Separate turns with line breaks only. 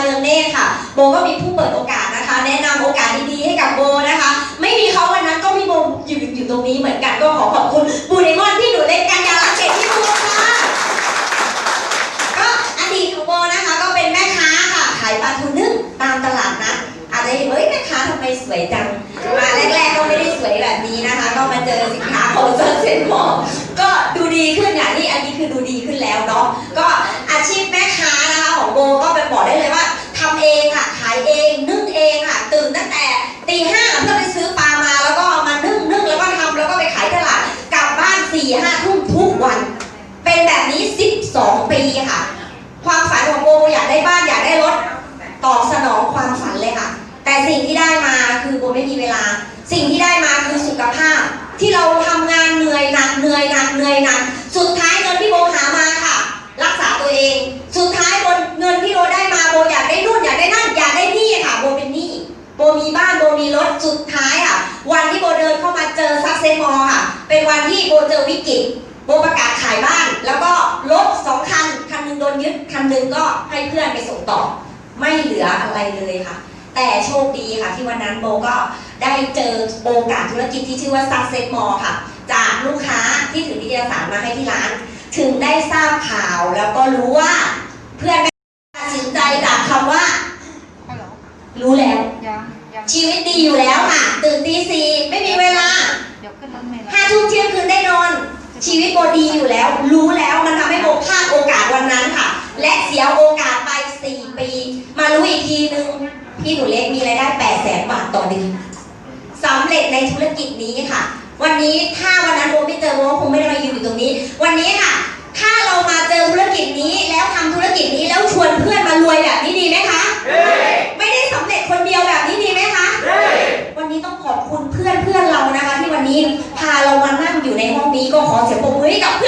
เรืองเนตรค่ะ โบก็มีผู้เปิดโอกาสนะคะ แนะนำโอกาสดีๆให้กับโบนะคะ ไม่มีเขาวันนั้นก็มีโบอยู่อยู่ตรงนี้เหมือนกันก็ขอขอบคุณบูเดมอนที่หนูเล็กกันยาลักเกตที่บูค่ะก็อดีตของโบนะคะก็เป็นแม่ค้าค่ะขายปลาทูนึ่งตามตลาดนัดอาจจะเห็นเฮ้ยแม่ค้าทำไมสวยจังมาแรกๆก็ไม่ได้สวยแบบนี้นะคะ ก็มาเจอสินค้าของเซอร์เซนหมก็ดูดีขึ้นอย่างนี้อันนี้คือดูดีขึ้นแล้วเนาะก็อาชีพแม่ค้า สิ่งที่ได้มาคือสุขภาพ ที่เราทำงานเหนื่อยหนักเหนื่อยหนักเหนื่อยหนักสุดท้ายเงินที่โบหามาค่ะ รักษาตัวเอง สุดท้ายบนเงินที่โบได้มาโบอยากได้นู่นอยากได้นั่นอยากได้นี่ค่ะโบเป็นหนี้โบมีบ้านโบมีรถสุดท้ายค่ะ วันที่โบเดินเข้ามาเจอซักเซมอค่ะ เป็นวันที่โบเจอวิกฤตโบประกาศขายบ้าน แล้วก็รถสองคันคันหนึงโดนยึดคันหนึงก็ให้เพื่อนไปส่งต่อ ไม่เหลืออะไรเลยค่ะ แต่โชคดีค่ะที่วันนั้นโบก็ ได้เจอโอกาสธุรกิจที่ชื่อว่า Success Mall ค่ะ จากลูกค้าที่ถือนิตยสารมาให้ที่ร้าน ถึงได้ทราบข่าวแล้วก็รู้ว่าเพื่อนตัดสินใจจากคำว่า
ฮัลโหล
รู้แล้ว
ยังยัง
ชีวิตดีอยู่แล้วค่ะ ตื่นตีสี่ไม่มีเวลา
เดี๋ยวขึ้นรถเมล์แล้ว
ห้าทุ่มเที่ยงคืนได้นอน ชีวิตโบดีอยู่แล้ว รู้แล้วมันทำให้โบพลาดโอกาสวันนั้นค่ะ และเสียโอกาสไป4ปี มารู้อีกทีนึงพี่หนูเล็กมีรายได้8แสนบาทต่อเดือนสำ เร็จในธุรกิจนี้ค่ะ วันนี้ถ้าวันนั้นโบไม่เจอโบคงไม่ได้มายืนอยู่ตรงนี้ วันนี้ค่ะ ถ้าเรามาเจอธุรกิจนี้แล้วทำธุรกิจนี้แล้วชวนเพื่อนมารวยแบบนี้ดีไหมคะไม่ได้สำเร็จคนเดียวแบบนี้ดีไหมคะวันนี้ต้องขอบคุณเพื่อนเพื่อนเรานะคะ ที่วันนี้พาเรามานั่งอยู่ในห้องนี้ก็ขอเสียงปรบมือให้กับเพื่อนเราที่เรา